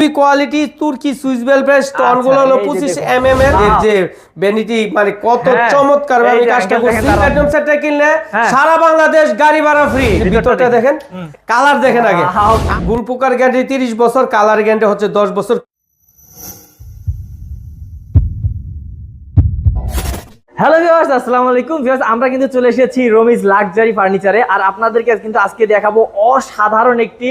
খুবই কোয়ালিটি তুর্কি Swiss velvet স্টোনগুলো হলো এই যে পঁচিশ এম এম এর যে ভ্যানিটি মানে কত হ্যাঁ, চমৎকার আমি কাজটা করছি। দেখেন সেটটা কিনলে হ্যাঁ। সারা বাংলাদেশ গাড়ি ভাড়া ফ্রি ভিতরটা দেখেন। কালার দেখেন আগে। গুলপোকার গ্যারান্টি তিরিশ বছর কালার গ্যারান্টি হচ্ছে দশ বছর। হ্যালো ভিউয়ার্স আসসালামু আলাইকুম। ভিউয়ার্স আমরা কিন্তু চলে এসেছি রমিজ লাক্সারি ফার্নিচারে আর আপনাদেরকে কিন্তু আজকে দেখাবো অসাধারণ একটি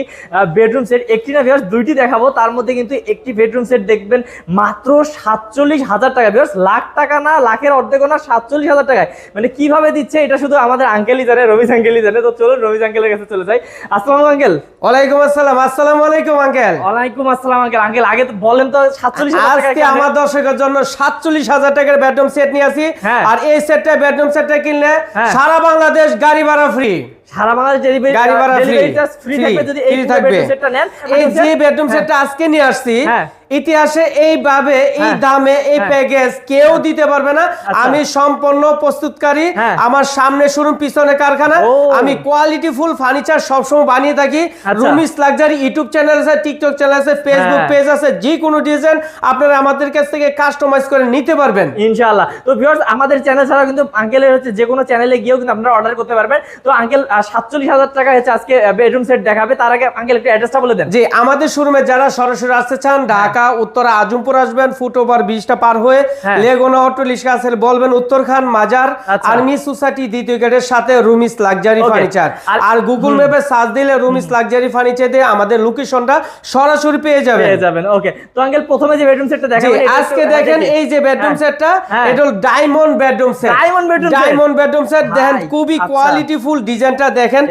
বেডরুম সেট একটি না ভিউয়ার্স দুইটি দেখাবো। তার মধ্যে কিন্তু একটি বেডরুম সেট দেখবেন মাত্র সাতচল্লিশ হাজার টাকা। ভিউয়ার্স লাখ টাকা না লাখের অর্ধেক না সাতচল্লিশ হাজার টাকায়। মানে কীভাবে দিচ্ছে এটা শুধু আমাদের আঙ্কেলই জানে রমিজ আঙ্কেলই জানে। তো চলুন রমিজ আঙ্কেলের কাছে চলে যাই। আসসালামু আঙ্কেল ওয়ালাইকুম আসসালাম। আসসালামু আলাইকুম আঙ্কেল ওয়ালাইকুম আসসালাম আঙ্কেল আঙ্কেল আগে তো বলেন তো সাতচল্লিশ আজকে আমার দর্শকের জন্য সাতচল্লিশ হাজার টাকার বেডরুম সেট নিয়ে আসি। হ্যাঁ। আর এই সেটটা বেডরুম সেটটা কিনলে হ্যাঁ। সারা বাংলাদেশ গাড়ি ভাড়া ফ্রি সারা বাংলাদেশ ডেলিভারি গাড়ি ভাড়া ফ্রি ডেলিভারি চার্জ ফ্রি থাকবে যদি এই ফ্রি পুরো থাকবে bedroom সেটটা নেন এই যে বেডরুম হ্যাঁ। সেটটা আজকে নিয়ে আসছি হ্যাঁ। ইতিহাসে এইভাবে এই হ্যাঁ। দামে এই। প্যাকেজ কেউ দিতে পারবে না আচ্ছা। আমি সম্পূর্ণ প্রস্তুতকারী। আমার সামনে শোরুম পিছনে কারখানা আমি কোয়ালিটি ফুল ফার্নিচার সবসময় বানিয়ে থাকি। রুমিস লাক্সারি ইউটিউব চ্যানেল আছে টিকটক চ্যানেল আছে ফেসবুক। পেজ আছে যে কোনো ডিজাইন আপনারা আমাদের কাছ থেকে কাস্টমাইজ করে নিতে পারবেন ইনশাআল্লাহ তো ভিউয়ার্স আমাদের চ্যানেল ছাড়া কিন্তু আঙ্কেলের হচ্ছে যে কোনো চ্যানেলে গিয়েও কিন্তু আপনারা অর্ডার করতে পারবেন তো আঙ্কেল সাতচল্লিশ হাজার টাকা হচ্ছে আজকে বেডরুম সেট দেখাবে তার আগে আঙ্কেল একটু অ্যাড্রেসটা বলে দেন জি আমাদের শোরুমে যারা সরাসরি আসতে চান ঢাকা উত্তরা আজমপুর আসবেন ফুট ওভার ব্রিজটা পার হয়ে হ্যাঁ। লেগুনা অটো লিস্কা বলবেন উত্তরখান মাজার আচ্ছা। আর্মি সোসাইটি দ্বিতীয় গেটের সাথে রুমিস লাক্সারি ফার্নিচার আর- গুগল ম্যাপে সার্চ দিলে রুমিস লাক্সারি ফার্নিচার দিয়ে আমাদের লোকেশনটা সরাসরি পেয়ে যাবেন পেয়ে যাবেন ওকে তো আঙ্কেল প্রথমে যে বেডরুম সেটটা দেখাবেন আজকে দেখেন হ্যাঁ, এই যে বেডরুম হ্যাঁ। সেটটা হ্যাঁ। এটা হলো diamond bedroom set bedroom set? Diamond bedroom set দেখেন খুবই আচ্ছা। কোয়ালিটি ফুল দেখেন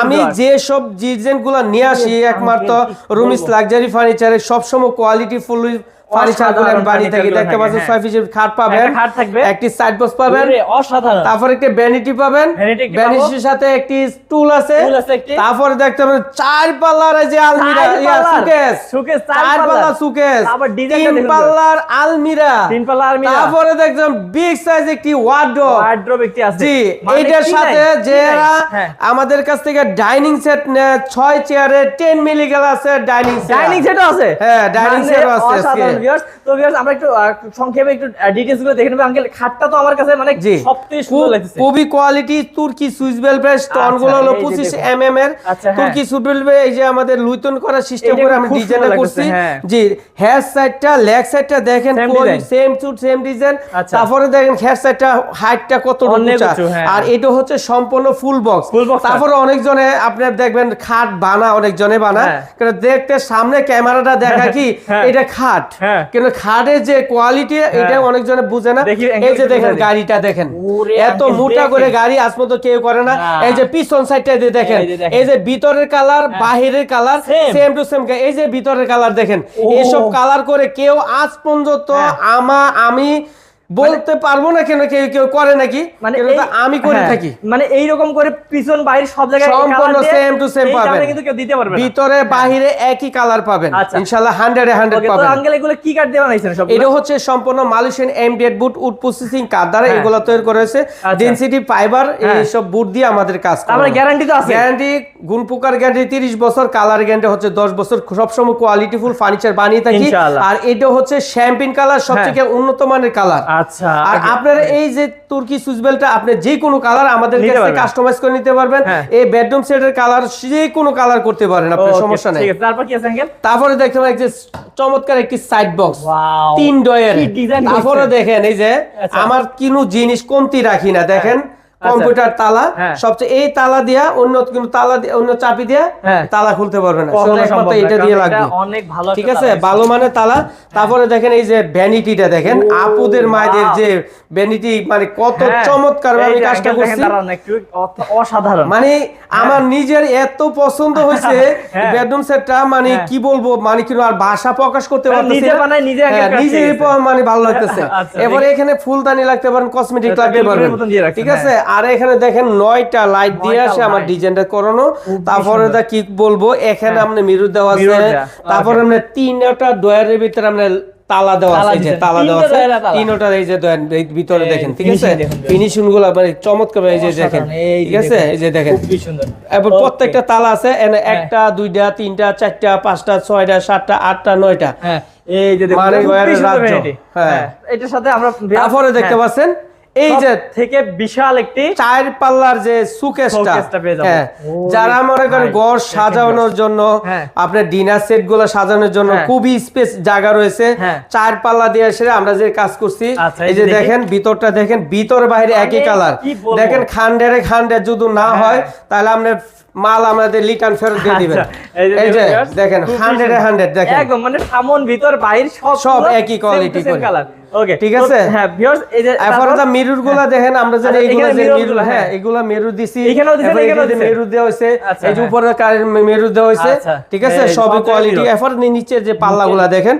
আমি। যে সব ডিজাইনগুলা নিয়ে আসি একমাত্র রুমিস? লাক্সারি ফার্নিচারের সবসময় কোয়ালিটি ফুল ফার্নিচারগুলো আমি অসাধারণ বানিয়ে থাকি furniture দেখতে পাচ্ছেন থাকে, ছয় খাট পাবেন খাট থাকবে। একটি সাইড বক্স পাবেন অসাধারণ। তারপর একটা ভ্যানিটি পাবেন ভ্যানিটির সাথে একটি স্টুল আছে Stool তারপরে দেখতে পাবেন চার পাল্লার যে আলমিরা চার পাল্লার। সুকেস সুকেস, চার চার পাল্লা সুকেস আবার design তিন পাল্লার আলমিরা। তিন পাল্লা আলমিরা। তারপরে দেখলাম বিগ সাইজ একটি ওয়ার্ডরোব ওয়ার্ড্রোব একটি আছে। জি মানে এইটার সাথে? যারা হ্যাঁ। আমাদের কাছ থেকে ডাইনিং সেট নেয় ছয় চেয়ারে টেন মিলি আছে ডাইনিং সেট ডাইনিং সেটও আছে? হ্যাঁ, ডাইনিং মানে ও আছে অসাধারণ আজকে। viewers। তো viewers, আমরা একটু সংক্ষেপে একটু ডিটেইলসগুলো দেখে নেব আঙ্কেল খাটটা তো আমার কাছে মানে সবথেকে সুন্দর লাগছে খুবই কোয়ালিটি তুর্কি সুইস বেলভেট স্টোনগুলো হলো এই যে পঁচিশ দেখুন। এম এম এর আচ্ছা, হ্যাঁ। তুর্কি সুইস বেলভেট এই যে আমাদের লুইতন করা সিস্টেম করে আমি ডিজাইন করছি হ্যাঁ। জি হেয়ার সাইডটা লেগ সাইডটা দেখেন। সেম সেম ডিজাইন আচ্ছা। তারপরে দেখেন হেয়ার সাইডটা হাইটটা কত উঁচা হ্যাঁ। আর এটা হচ্ছে সম্পূর্ণ ফুল বক্স তারপরে অনেকজনে আপনার দেখবেন খাট বানা অনেকজনে বানা। দেখতে সামনে ক্যামেরাটা দেখা কি। এটা খাট হ্যাঁ। কিন্তু খাটের যে কোয়ালিটি এটা অনেকজনে বুঝে না। এই যে দেখেন গাড়িটা দেখেন। এত মোটা করে গাড়ি আজ পর্যন্ত কেউ করে না। এই যে পিছন সাইডটা দিয়ে দেখেন। এই যে ভিতরের কালার বাহিরের কালার সেম টু সেম এই যে ভিতরের কালার দেখেন। এসব এইসব কালার করে কেউ আজ পর্যন্ত হ্যাঁ। আমা আমি বলতে পারব না কেন কেউ কেউ করে নাকি? মানে আমি করে হ্যাঁ, থাকি। মানে এইরকম করে পিছন বাইরে সব জায়গায় সম্পূর্ণ পাবেন। কিন্তু কেউ দিতে পারবে ভিতরে বাহিরে একই কালার পাবেন। আচ্ছা। পাবেন। আঙ্কেল এগুলো কি কাঠ দিয়ে বানাইছেন সব এটা হচ্ছে সম্পূর্ণ মালয়েশিয়ান এমডিএড বুট উড প্রসেসিং দ্বারা হ্যাঁ। এগুলো তৈরি করেছে আচ্ছা। ডেনসিটি ফাইবার হ্যাঁ। এই সব বুট দিয়ে আমাদের কাজ গ্যারান্টি তো আছে। গ্যারান্টি গুণ গ্যারান্টি তিরিশ বছর কালার গ্যারান্টি হচ্ছে দশ বছর সবসময় কোয়ালিটি ফুল ফার্নিচার বানিয়ে থাকি। আর এটা হচ্ছে শ্যাম্পিন কালার সবথেকে উন্নত মানের কালার আচ্ছা আর আপনারা এই যে তুর্কি সুইচবেলটা আপনি যে কোনো কালার আমাদের কাছে কাস্টমাইজ করে নিতে পারবেন। হ্যাঁ। এই বেডরুম সেটের কালার যে কোনো কালার করতে পারেন আপনার সমস্যা নেই। তারপর কি আছে আঙ্কেল? তারপরে দেখতে পাবেন যে চমৎকার একটি সাইড বক্স তিন ডয়ের তারপরে দেখেন এই যে আচ্ছা। আমার কিনু জিনিস কমতি রাখি না। দেখেন কম্পিউটার তালা হ্যাঁ। সবচেয়ে এই তালা দিয়া অন্য কোনো তালা অন্য চাবি দিয়া হ্যাঁ। তালা খুলতে পারবে না। একমাত্র এটা দিয়ে লাগবে। অনেক ভালো ঠিক আছে? ভালো মানের তালা। তারপরে দেখেন এই যে ভ্যানিটিটা দেখেন। আপুদের মায়েদের যে ভ্যানিটি মানে কত হ্যাঁ, চমৎকার যে কাজটা করছি। অসাধারণ। মানে আমার নিজের এত পছন্দ হয়েছে হ্যাঁ। বেডরুম সেটটা মানে হ্যাঁ। কি বলব মানে কি আর ভাষা প্রকাশ করতে মানে পারতেছি নিজে না। নিজে হ্যাঁ। মানে ভালো লাগতেছে। আচ্ছা, এবারে এখানে ফুলদানি লাগতে পারেন কসমেটিক লাগতে পারবেন রাখছেন, ঠিক আছে? আর এখানে দেখেন নয়টা লাইট দিয়ে আসে আমার ডিজাইনটা করানো। তারপরে দা কি বলব এখানে হ্যাঁ। আপনি মিরর দেওয়া আছে। তারপরে. আপনি তিনটা ডয়ারের ভিতরে আপনি তালা দেওয়া আছে এই যে দিছেন। তালা দেওয়া আছে। ডয়ারে এই যে ভিতরে দেখেন ঠিক আছে? দেখুন, দেখুন। ফিনিশিংগুলো মানে চমৎকার এই যে দেখেন ঠিক আছে? এই যে দেখেন। এবার প্রত্যেকটা তালা আছে একটা দুইটা তিনটা চারটা পাঁচটা ছয়টা সাতটা আটটা নয়টা। হ্যাঁ। এই যে দেখুন মানে। হ্যাঁ। হ্যাঁ এটার সাথে আমরা তারপরে দেখতে হ্যাঁ, পাচ্ছেন এই যে থেকে বিশাল একটি চার পাল্লার যে সুকেসটা। হ্যাঁ যারা মনে করেন ঘর সাজানোর জন্য হ্যাঁ। আপনার ডিনার সেটগুলো সাজানোর জন্য হ্যাঁ। খুবই স্পেস জায়গা রয়েছে। চার পাল্লা দিয়ে এসে আমরা যে কাজ করছি আচ্ছা, এই যে দেখেন ভিতরটা দেখেন ভিতর বাইরে একই কালার দেখেন খান্ডারে খান্ডার যদি না হ্যাঁ। তাহলে আপনার মাল আমাদের লিটান ফেরত দিয়ে দিবেন আচ্ছা, এই যে দেখুন, হান্ড্রেডে। হান্ড্রেড দেখেন একদম মানে সামন ভিতর বাইর সব সব একই করে। কালার ওকে ঠিক আছে? হ্যাঁ ভিউয়ার্স এই যে এরপরে মিররগুলা দেখেন আমরা যে এইগুলা যে মিরর হ্যাঁ। এগুলা মেরু দিছি। এখানেও এই এখানেও যে দিছেন। মেরু দেওয়া হয়েছে আচ্ছা, এই যে। উপরে কারের মেরু দেওয়া আচ্ছা, ঠিক আছে? সব কোয়ালিটি mirror। এরপর নিচে যে পাল্লাগুলা দেখেন।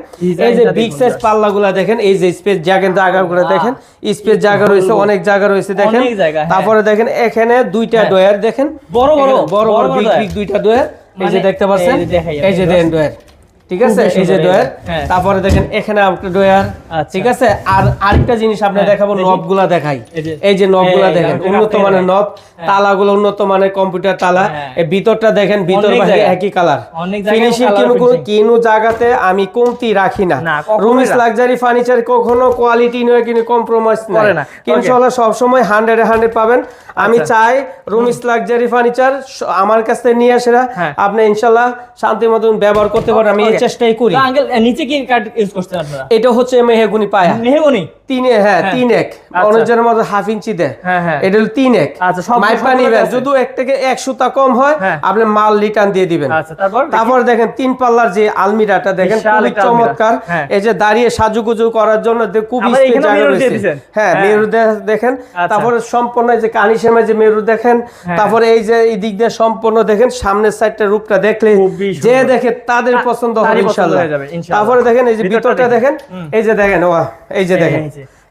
এই যে বিগ সাইজ পাল্লাগুলা দেখেন এই যে স্পেস জায়গা বাহ। দেখেন। স্পেস জায়গা রয়েছে অনেক জায়গা রয়েছে দেখেন। হ্যাঁ। তারপরে দেখেন এখানে দুইটা হ্যাঁ। ডয়ার দেখেন। বড় বড়, বড় বড় বিগ বিগ দুইটা ডয়ার এই যে মানে দেখতে পাচ্ছেন? এই যে দেখেন ডয়ার ঠিক আছে এই যে ডয়ার হ্যাঁ। তারপরে দেখেন এখানে একটা ডয়ার আচ্ছা। ঠিক আছে আর আরেকটা জিনিস আপনি হ্যাঁ, দেখাবো নবগুলা দেখাই এই যে- নবগুলা দেখেন উন্নত মানের নব হ্যাঁ। তালাগুলো উন্নত মানের কম্পিউটার তালা। এই ভিতরটা দেখেন ভিতর একই কালার ফিনিশিং কিনু জায়গাতে আমি কমতি রাখি না রুমিস লাক্সারি ফার্নিচার কখনো কোয়ালিটি নয় কিন্তু কম্প্রোমাইজ করে না। ইনশাআল্লাহ সব সময় 100 এ 100 পাবেন আমি আচ্ছা। চাই রুমিস লাক্সারি ফার্নিচার আমার কাছ থেকে নিয়ে আসেরা। আপনি ইনশাআল্লাহ শান্তি মতন ব্যবহার করতে পারেন আমি. চেষ্টাই করি। আঙ্কেল নিচে কি কাট ইউজ করছেন আপনারা? এটা হচ্ছে মেহগুনি পায়া। মেহগনি? তিনে হ্যাঁ। তিন এক। অনেকজনের মধ্যে হাফ ইঞ্চি দেয় হ্যাঁ, হ্যাঁ। এটা হলো তিন এক আচ্ছা, মাইপা নিবেন যদি এক থেকে এক সুতা কম হয় হ্যাঁ। আপনি মাল রিটার্ন দিয়ে দিবেন আচ্ছা তারপর দেখেন তিন পাল্লার যে আলমিরাটা দেখেন খুবই চমৎকার। এই যে দাঁড়িয়ে সাজুগুজু করার জন্য যে খুবই জায়গা রয়েছে। হ্যাঁ। মেরু দেখেন আচ্ছা। তারপরে সম্পূর্ণ এই যে কানিসেমে যে মেরু দেখেন। তারপরে এই যে এই দিক দিয়ে সম্পূর্ণ দেখেন সামনের সাইডটা রূপটা দেখলে যে। দেখে তাদের পছন্দ হবে ইনশাআল্লাহ। তারপরে দেখেন এই যে ভিতরটা দেখেন এই যে দেখেন ও এই যে দেখেন।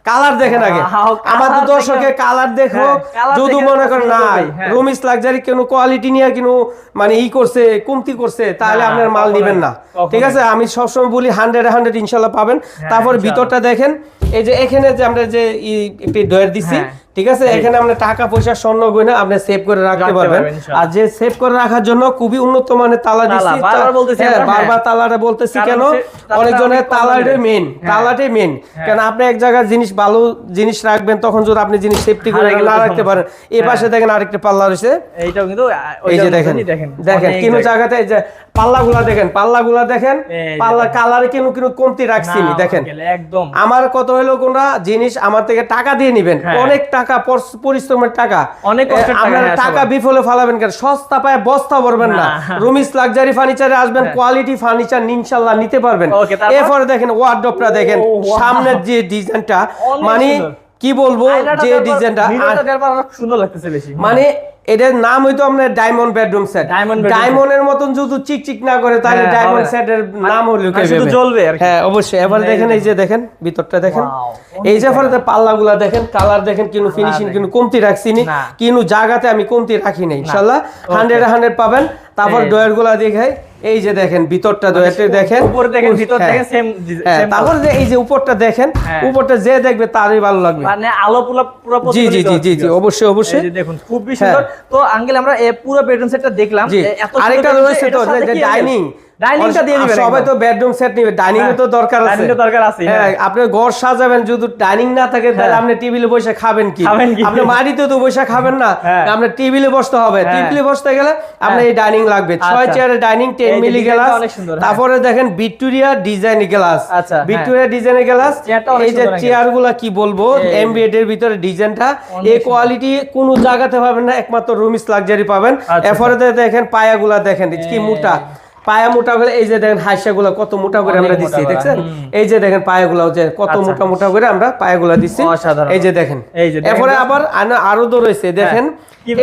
কালার দেখেন আগে। আমাদের দর্শকের কালার দেখো। হ্যাঁ, যদি মনে করেন পছন্দ নাই রুম হ্যাঁ। রুমিস লাক্সারি কেন কোয়ালিটি নিয়ে কোনো মানে ই করছে কমতি করছে তাহলে আপনার মাল নেবেন না না, ঠিক আছে? আমি সবসময় বলি হান্ড্রেড হান্ড্রেড ইনশাল্লাহ পাবেন। হ্যাঁ, তারপর ভিতরটা দেখেন এই যে এখানে যে আমরা যে ই- একটি ডয়ার দিছি হ্যাঁ। ঠিক আছে? এখানে আপনি টাকা পয়সা স্বর্ণ গয়না আপনি সেভ করে রাখতে পারবেন। আর যে সেভ করে রাখার জন্য খুবই উন্নত মানের তালা দিচ্ছি বারবার হ্যাঁ, আমরা, বারবার হ্যাঁ। তালাটা বলতেছি কেন? অনেকজনের তালাটাই মেন হ্যাঁ। তালাটাই মেন হ্যাঁ। কারণ আপনি এক জায়গায় জিনিস ভালো জিনিস রাখবেন তখন যদি আপনি জিনিস সেফটি করে না রাখতে পারেন। এই হ্যাঁ। পাশে দেখেন আরেকটা পাল্লা রয়েছে। এইটাও কিন্তু এই যে দেখেন দেখেন। কিনো জায়গা। জায়গাতে এই যে পাল্লাগুলা দেখেন পাল্লাগুলা দেখেন পাল্লা কালারে কিনো কিনো কমতি রাখছি দেখেন। একদম। আমার কত হলো কোনটা জিনিস আমার থেকে টাকা দিয়ে নিবেন হ্যাঁ। অনেক টাকা পর- পরিশ্রমের টাকা। অনেক টাকা, আপনারা হ্যাঁ, টাকা বিফলে ফালাবেন কেন? সস্তা পায় বস্তা ভরবেন না। রুমিস লাক্সারি ফার্নিচারে আসবেন হ্যাঁ। কোয়ালিটি ফার্নিচার ইনশাল্লাহ নিতে পারবেন। এরপরে দেখেন ওয়ার্ডরোবটা দেখেন। সামনের যে ডিজাইনটা মানে কি বলব যে ডিজাইনটা সুন্দর লাগতেছে বেশি। মানে এটার নাম হইতো আমরা ডায়মন্ড বেডরুম সেট। ডায়মন্ডের মতন যদি চিকচিক না করে তাহলে হ্যাঁ, ডায়মন্ড সেট এর সেটের নাম হলো মানে শুধু জ্বলবে। হ্যাঁ অবশ্যই। এবার দেখেন এই যে দেখেন ভিতরটা দেখেন। এই যে ফলে পাল্লাগুলা দেখেন কালার দেখেন কিনু ফিনিশিং। কিনু কমতি রাখছি নি। কিনু জায়গাতে আমি কমতি রাখি নাই ইনশাআল্লাহ হান্ড্রেড হান্ড্রেড পাবেন। তারপর এই। ডয়ারগুলা দেখাই। এই যে দেখেন ভিতরটা ডয়ারটা দেখেন। উপরে দেখেন ভিতর হ্যাঁ। দেখেন সেম হ্যাঁ, তারপর যে এই যে উপরটা দেখেন হ্যাঁ। উপরটা যে দেখবে তারই ভালো লাগবে। মানে আলো পুরো পুরো জি জি জি জি জি অবশ্যই অবশ্যই। এই যে দেখুন খুব হ্যাঁ। সুন্দর তো আঙ্কেল আমরা এ পুরো বেডরুম সেটটা দেখলাম। এত আরেকটা রয়েছে তো যে ডাইনিং ডাইনিংটা দিয়ে দিবেন সবাই তো বেডরুম সেট নিবে ডাইনিং তো দরকার আছে। Dining দরকার আছে, হ্যাঁ। আপনি ঘর সাজাবেন যদি ডাইনিং না থাকে তাহলে। আপনি টেবিলে বসে খাবেন কি? আপনি মাটিতে তো বসে খাবেন না। আপনি টেবিলে বসতে হবে। টেবিলে বসতে গেলে আপনার এই ডাইনিং লাগবে। ছয় আচ্ছা। চেয়ারের ডাইনিং টেন এই যে মিলি গ্লাস অনেক সুন্দর। তারপরে দেখেন ভিক্টোরিয়া ডিজাইন গ্লাস আচ্ছা। ভিক্টোরিয়া ডিজাইন গ্লাস এই যে সুন্দর চেয়ারগুলা কি বলব? এমবিএড এর ভিতরে ডিজাইনটা এই কোয়ালিটি কোন জায়গাতে পাবেন না একমাত্র রুমিস লাক্সারি পাবেন। আচ্ছা। এরপরে তো দেখেন পায়াগুলা দেখেন কি মোটা। পায়া মোটা করে এই যে দেখেন কত মোটা করে আমরা দিচ্ছি দেখছেন? এই যে দেখেন পায়াগুলা যে কত আচ্ছা। মোটা মোটা করে আমরা পায়াগুলা দিচ্ছি। এই যে দেখেন। এই যে দেখেন। এরপরে আবার আরও তো রয়েছে দেখেন।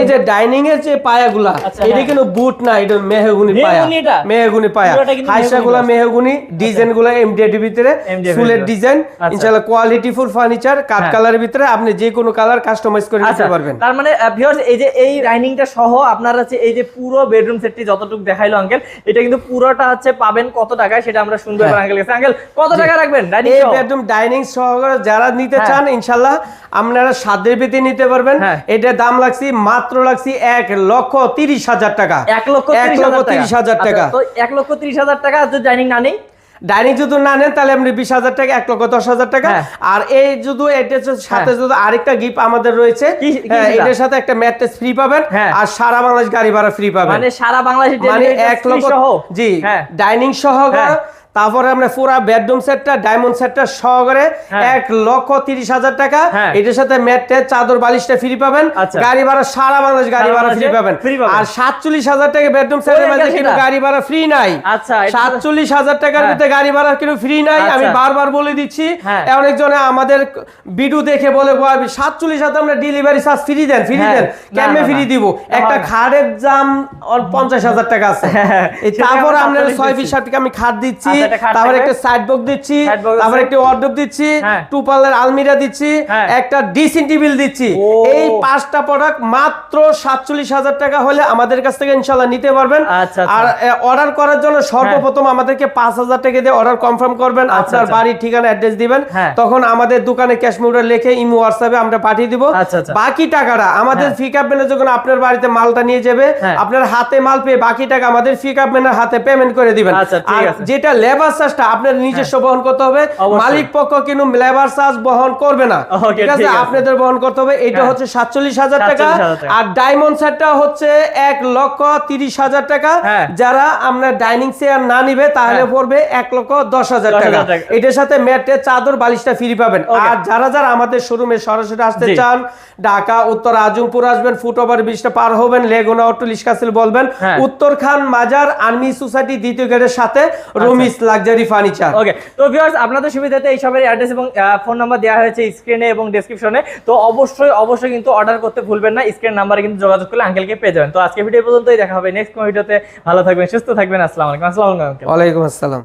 এই যে ডাইনিং এর যে পায়াগুলা আচ্ছা, এটা হ্যাঁ। কিন্তু বুট না এটা মেহগুনি পায়া। মেহগুনি পায়া। হাইসাগুলা মেহগুনি ডিজাইনগুলা এমডিএড ভিতরে ফুলের ডিজাইন আচ্ছা। ইনশাআল্লাহ কোয়ালিটি ফুল ফার্নিচার কাঠ হ্যাঁ। কালারের ভিতরে আপনি যে কোনো কালার কাস্টমাইজ করে আচ্ছা। নিতে পারবেন। তার মানে ভিউয়ার্স এই যে এই ডাইনিংটা সহ আপনারা হচ্ছে এই যে পুরো বেডরুম সেটটি যতটুকু দেখাইলো আঙ্কেল এটা কিন্তু পুরোটা হচ্ছে পাবেন কত টাকায় সেটা আমরা সুন্দর পারি আঙ্কেল কাছে আঙ্কেল কত টাকা রাখবেন? ডাইনিং এই বেডরুম ডাইনিং সহকারে যারা নিতে হ্যাঁ। চান ইনশাআল্লাহ আপনারা সাদের ভিত্তি নিতে পারবেন। এটা এটার দাম লাগছে মাত্র লাগছে 1 লক্ষ তিরিশ হাজার টাকা। 1 লক্ষ এক তিরিশ লক্ষ হাজার টাকা। আচ্ছা, তো 1 লক্ষ তিরিশ হাজার টাকা যদি ডাইনিং না নেই? ডাইনিং যদি না নেন তাহলে আপনি বিশ হাজার টাকা এক লক্ষ দশ হাজার টাকা হ্যাঁ। আর এই যদি এটার সাথে যদি আরেকটা গিফট আমাদের রয়েছে হ্যাঁ, এটার সাথে একটা ম্যাট্রেস ফ্রি পাবেন হ্যাঁ। আর সারা বাংলাদেশ গাড়ি ভাড়া ফ্রি পাবেন মানে সারা বাংলাদেশ মানে এক লক্ষ সহ জি হ্যাঁ ডাইনিং হ্যাঁ। তারপরে আমরা পুরা বেডরুম সেটটা ডায়মন্ড সেটটা সহকারে হ্যাঁ। এক লক্ষ তিরিশ হাজার টাকা হ্যাঁ। এটার সাথে ম্যাট্রেস চাদর বালিশটা ফ্রি পাবেন আচ্ছা। গাড়ি ভাড়া সারা বাংলাদেশ গাড়ি ভাড়া ফ্রি পাবেন আর সাতচল্লিশ হাজার টাকা বেডরুম সেটের মধ্যে কিন্তু গাড়ি ভাড়া ফ্রি নাই আচ্ছা, সাতচল্লিশ হাজার টাকার হ্যাঁ। ভিতরে গাড়ি ভাড়া কিন্তু ফ্রি নাই আমি আচ্ছা। বারবার বলে দিচ্ছি। অনেকজনে আমাদের ভিডিও দেখে বলে সাতচল্লিশ হাজার আমরা ডেলিভারি চার্জ ফ্রি দেন ফ্রি। দেন কেমনে ফ্রি। দিব একটা। খাটের দাম পঞ্চাশ হাজার টাকা আছে এই তারপর আমরা আপনার ছয় টাকা আমি খাট দিচ্ছি তারপর। একটা সাইড বক্স দিচ্ছি তারপর একটা ওয়ার্ডরোব দিচ্ছি হ্যাঁ। টু পার্লার আলমিরা দিচ্ছি হ্যাঁ। একটা ডিসিং টেবিল দিচ্ছি এই পাঁচটা প্রোডাক্ট মাত্র সাতচল্লিশ হাজার টাকা হলে আমাদের কাছ থেকে ইনশাল্লাহ নিতে পারবেন আচ্ছা, আচ্ছা। আর অর্ডার করার জন্য সর্বপ্রথম আমাদেরকে পাঁচ হাজার টাকা দিয়ে অর্ডার কনফার্ম করবেন আপনার আচ্ছা। বাড়ির ঠিকানা অ্যাড্রেস দিবেন হ্যাঁ। তখন আমাদের দোকানে ক্যাশ মেমোটা লিখে ইমো হোয়াটসঅ্যাপে আমরা পাঠিয়ে দিব। বাকি টাকাটা আমাদের হ্যাঁ। পিক আপ যখন আপনার বাড়িতে মালটা নিয়ে যাবে হ্যাঁ। আপনার হাতে মাল পেয়ে বাকি টাকা আমাদের পিক আপ ম্যানের হাতে পেমেন্ট করে দিবেন আচ্ছা, ঠিক আর আছে। হ্যাঁ। যেটা লেবার চার্জটা আপনার নিজস্ব বহন করতে হবে। মালিক পক্ষ কিন্তু লেবার চার্জ বহন করবে না। ঠিক আছে? আপনাদের বহন করতে হবে। এটা হ্যাঁ। হচ্ছে সাতচল্লিশ হাজার টাকা। আর ডায়মন্ড সেটটা হচ্ছে এক লক্ষ তিরিশ হাজার টাকা। হ্যাঁ। যারা আপনার ডাইনিং চেয়ার না নিবে তাহলে হ্যাঁ। পড়বে এক লক্ষ দশ হাজার টাকা। এটার সাথে ম্যাটে চাদর বালিশটা ফ্রি পাবেন। আর যারা যারা আমাদের শোরুমে সরাসরি আসতে চান ঢাকা উত্তর আজমপুর আসবেন ফুট ওভার ব্রিজটা পার হবেন লেগুনা অটো লিসকাসিল বলবেন হ্যাঁ। উত্তর খান মাজার আর্মি সোসাইটি দ্বিতীয় গেটের সাথে আচ্ছা। রুমিস লাক্সারি ফার্নিচার। ওকে তো ভিউয়ার্স আপনাদের সুবিধাতে এই সবের অ্যাড্রেস এবং ফোন নাম্বার দেওয়া হয়েছে স্ক্রিনে এবং ডেসক্রিপশনে তো অবশ্যই অবশ্যই কিন্তু অর্ডার করতে ভুলবেন না। স্ক্রিন নাম্বারে কিন্তু যোগাযোগ করলে আঙ্কেলকে পেয়ে যাবেন। তো আজকে ভিডিও পর্যন্তই। দেখা হবে নেক্সট ভিডিওতে ভালো থাকবেন সুস্থ থাকবেন। আসসালামু আলাইকুম। আসসালামু আলাইকুম। ওয়ালাইকুম আসসালাম।